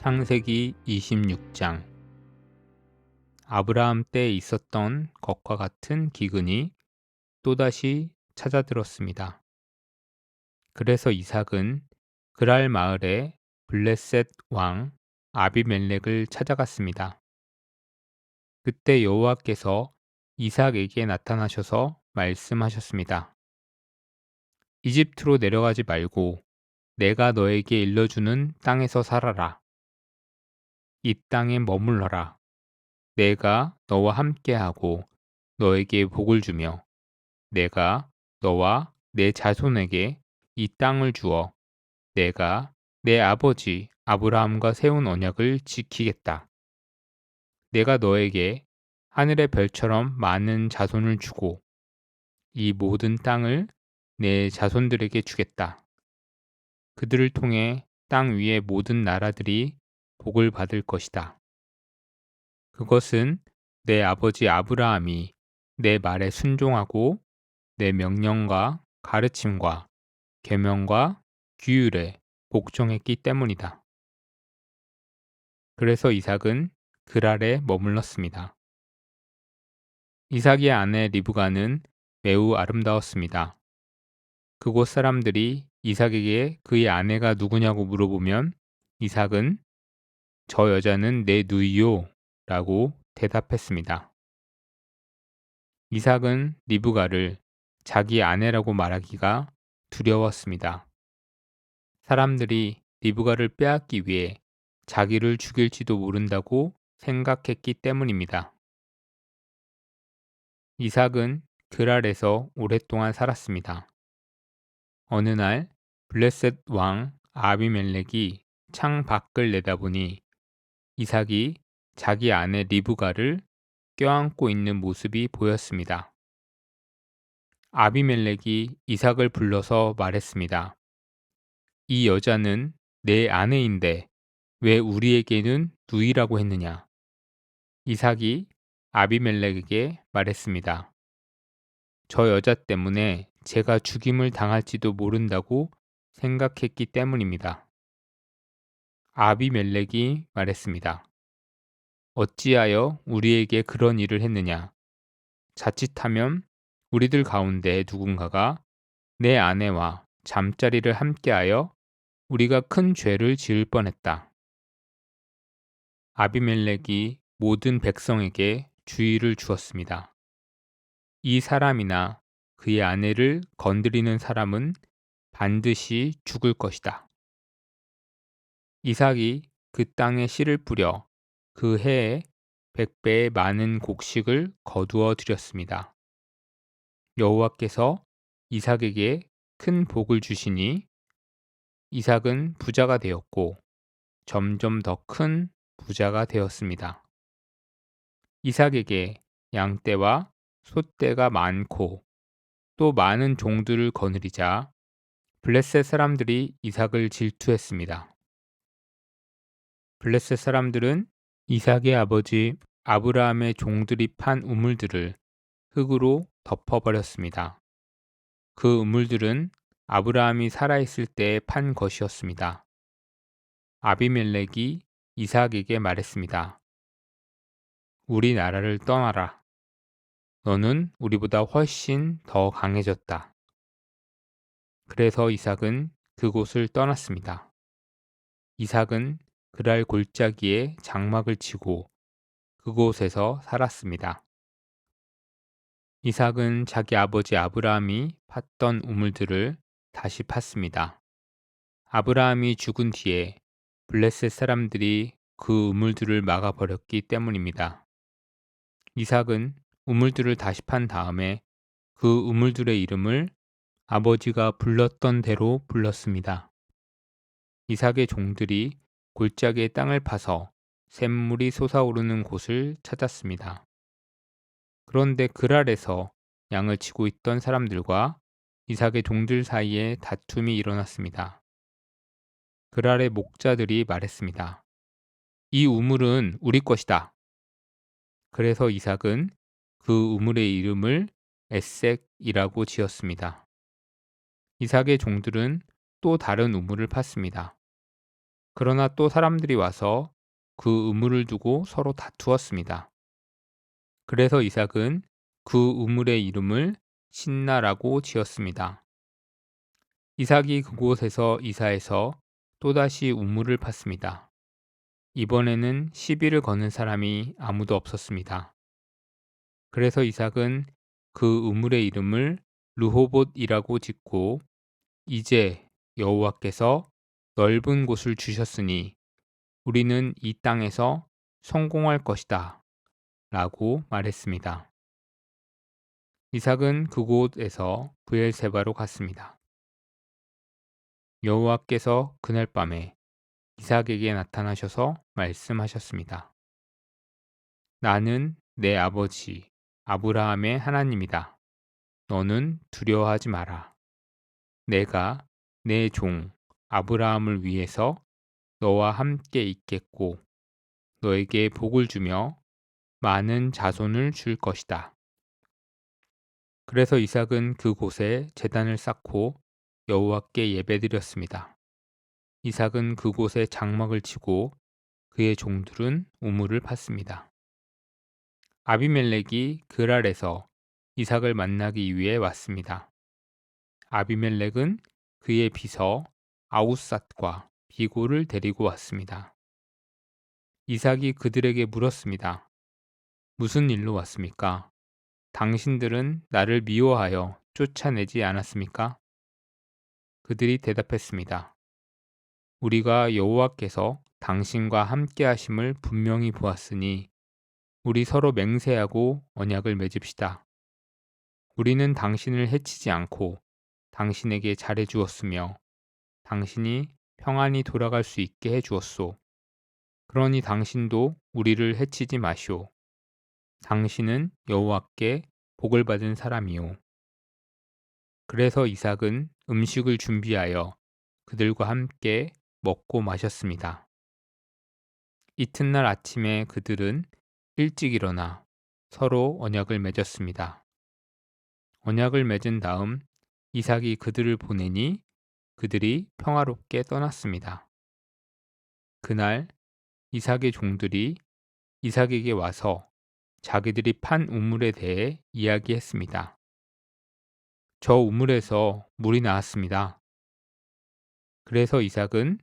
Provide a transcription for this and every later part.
창세기 26장 아브라함 때 있었던 것과 같은 기근이 또다시 찾아들었습니다. 그래서 이삭은 그랄 마을에 블레셋 왕 아비멜렉을 찾아갔습니다. 그때 여호와께서 이삭에게 나타나셔서 말씀하셨습니다. 이집트로 내려가지 말고 내가 너에게 일러주는 땅에서 살아라. 이 땅에 머물러라. 내가 너와 함께하고 너에게 복을 주며 내가 너와 내 자손에게 이 땅을 주어 내가 내 아버지 아브라함과 세운 언약을 지키겠다. 내가 너에게 하늘의 별처럼 많은 자손을 주고 이 모든 땅을 내 자손들에게 주겠다. 그들을 통해 땅 위의 모든 나라들이 복을 받을 것이다. 그것은 내 아버지 아브라함이 내 말에 순종하고 내 명령과 가르침과 계명과 규율에 복종했기 때문이다. 그래서 이삭은 그랄에 머물렀습니다. 이삭의 아내 리브가는 매우 아름다웠습니다. 그곳 사람들이 이삭에게 그의 아내가 누구냐고 물어보면 이삭은 저 여자는 내 누이요 라고 대답했습니다. 이삭은 리브가를 자기 아내라고 말하기가 두려웠습니다. 사람들이 리브가를 빼앗기 위해 자기를 죽일지도 모른다고 생각했기 때문입니다. 이삭은 그랄에서 오랫동안 살았습니다. 어느 날 블레셋 왕 아비멜렉이 창 밖을 내다보니 이삭이 자기 아내 리브가를 껴안고 있는 모습이 보였습니다. 아비멜렉이 이삭을 불러서 말했습니다. 이 여자는 내 아내인데 왜 우리에게는 누이라고 했느냐? 이삭이 아비멜렉에게 말했습니다. 저 여자 때문에 제가 죽임을 당할지도 모른다고 생각했기 때문입니다. 아비멜렉이 말했습니다. 어찌하여 우리에게 그런 일을 했느냐? 자칫하면 우리들 가운데 누군가가 내 아내와 잠자리를 함께하여 우리가 큰 죄를 지을 뻔했다. 아비멜렉이 모든 백성에게 주의를 주었습니다. 이 사람이나 그의 아내를 건드리는 사람은 반드시 죽을 것이다. 이삭이 그 땅에 씨를 뿌려 그 해에 백배의 많은 곡식을 거두어 드렸습니다. 여호와께서 이삭에게 큰 복을 주시니 이삭은 부자가 되었고 점점 더 큰 부자가 되었습니다. 이삭에게 양떼와 소떼가 많고 또 많은 종들을 거느리자 블레셋 사람들이 이삭을 질투했습니다. 블레셋 사람들은 이삭의 아버지 아브라함의 종들이 판 우물들을 흙으로 덮어버렸습니다. 그 우물들은 아브라함이 살아있을 때 판 것이었습니다. 아비멜렉이 이삭에게 말했습니다. 우리 나라를 떠나라. 너는 우리보다 훨씬 더 강해졌다. 그래서 이삭은 그곳을 떠났습니다. 이삭은 그랄 골짜기에 장막을 치고 그곳에서 살았습니다. 이삭은 자기 아버지 아브라함이 팠던 우물들을 다시 팠습니다. 아브라함이 죽은 뒤에 블레셋 사람들이 그 우물들을 막아버렸기 때문입니다. 이삭은 우물들을 다시 판 다음에 그 우물들의 이름을 아버지가 불렀던 대로 불렀습니다. 이삭의 종들이 골짜기의 땅을 파서 샘물이 솟아오르는 곳을 찾았습니다. 그런데 그랄에서 양을 치고 있던 사람들과 이삭의 종들 사이에 다툼이 일어났습니다. 그랄의 목자들이 말했습니다. 이 우물은 우리 것이다. 그래서 이삭은 그 우물의 이름을 에색이라고 지었습니다. 이삭의 종들은 또 다른 우물을 팠습니다. 그러나 또 사람들이 와서 그 우물을 두고 서로 다투었습니다. 그래서 이삭은 그 우물의 이름을 신나라고 지었습니다. 이삭이 그곳에서 이사해서 또다시 우물을 팠습니다. 이번에는 시비를 거는 사람이 아무도 없었습니다. 그래서 이삭은 그 우물의 이름을 르호봇이라고 짓고 이제 여호와께서 넓은 곳을 주셨으니 우리는 이 땅에서 성공할 것이다. 라고 말했습니다. 이삭은 그곳에서 브엘세바로 갔습니다. 여호와께서 그날 밤에 이삭에게 나타나셔서 말씀하셨습니다. 나는 내 아버지 아브라함의 하나님이다. 너는 두려워하지 마라. 내가 내 종 아브라함을 위해서 너와 함께 있겠고 너에게 복을 주며 많은 자손을 줄 것이다. 그래서 이삭은 그곳에 제단을 쌓고 여호와께 예배드렸습니다. 이삭은 그곳에 장막을 치고 그의 종들은 우물을 팠습니다. 아비멜렉이 그랄에서 이삭을 만나기 위해 왔습니다. 아비멜렉은 그의 비서 아우삿과 비고를 데리고 왔습니다. 이삭이 그들에게 물었습니다. 무슨 일로 왔습니까? 당신들은 나를 미워하여 쫓아내지 않았습니까? 그들이 대답했습니다. 우리가 여호와께서 당신과 함께 하심을 분명히 보았으니 우리 서로 맹세하고 언약을 맺읍시다. 우리는 당신을 해치지 않고 당신에게 잘해 주었으며 당신이 평안히 돌아갈 수 있게 해 주었소. 그러니 당신도 우리를 해치지 마시오. 당신은 여호와께 복을 받은 사람이요. 그래서 이삭은 음식을 준비하여 그들과 함께 먹고 마셨습니다. 이튿날 아침에 그들은 일찍 일어나 서로 언약을 맺었습니다. 언약을 맺은 다음 이삭이 그들을 보내니 그들이 평화롭게 떠났습니다. 그날 이삭의 종들이 이삭에게 와서 자기들이 판 우물에 대해 이야기했습니다. 저 우물에서 물이 나왔습니다. 그래서 이삭은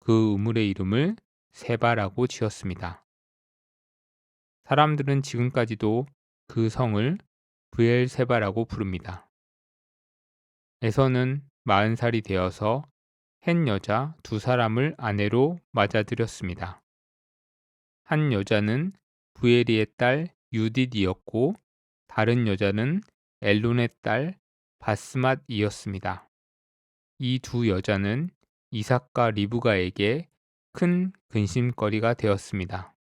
그 우물의 이름을 세바라고 지었습니다. 사람들은 지금까지도 그 성을 브엘세바라고 부릅니다. 에서는 마흔 살이 되어서 한 여자 두 사람을 아내로 맞아들였습니다. 한 여자는 부에리의 딸 유딧이었고 다른 여자는 엘론의 딸 바스맛이었습니다. 이 두 여자는 이삭과 리브가에게 큰 근심거리가 되었습니다.